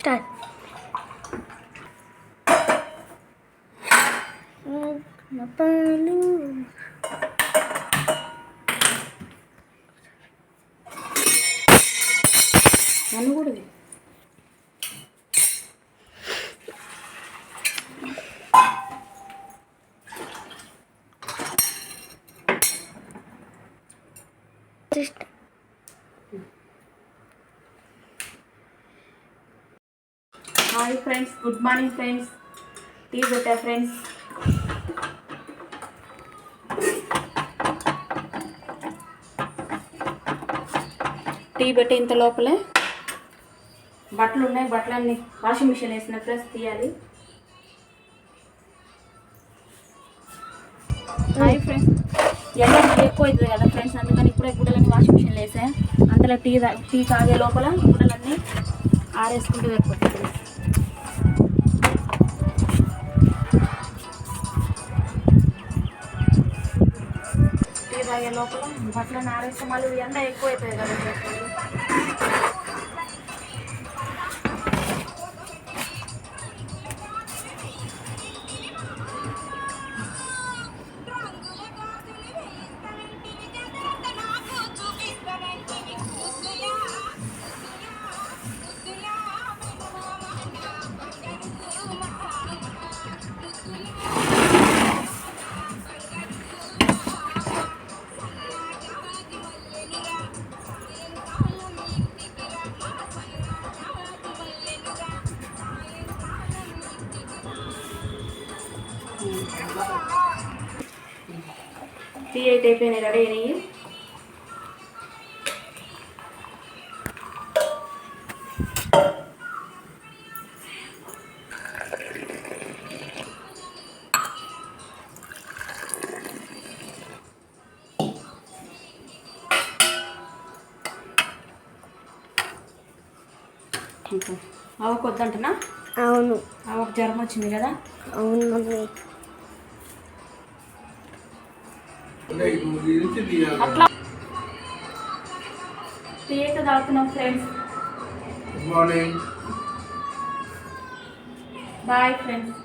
Start పాలు నన్ను కూడా ఇది. hi friends good morning friends tea పెట్టా ఫ్రెండ్స్ టీ పెట్టి ఇంత లోపలే? బట్టలు ఉన్నాయి బట్టలన్నీ వాషింగ్ మిషన్ వేసిన ఫ్రెండ్స్ తీయాలి. హాయ్ ఫ్రెండ్స్ ఎండ ఎక్కువ అవుతుంది కదా ఫ్రెండ్స్ అందుకని ఇప్పుడే గుడ్డలన్నీ వాషింగ్ మిషన్లో వేసా. అంతలో టీ టీ తాగే లోపల గుడ్డలన్నీ ఆరేసుకుంటూ సరిపోతుంది తాగే లోపల. బట్టలను ఆరేస్తే మళ్ళీ ఎండ ఎక్కువ అవుతుంది కదా. టీ అయితే అయిపోయినాయి రెడీ అయినాయి. ఆవకు వద్దంటనా అవును. ఆవకు జ్వరం వచ్చింది కదా? అవును మమ్మీ. అట్లా. అయితే తాగుతున్నాం friends. Good morning bye friends.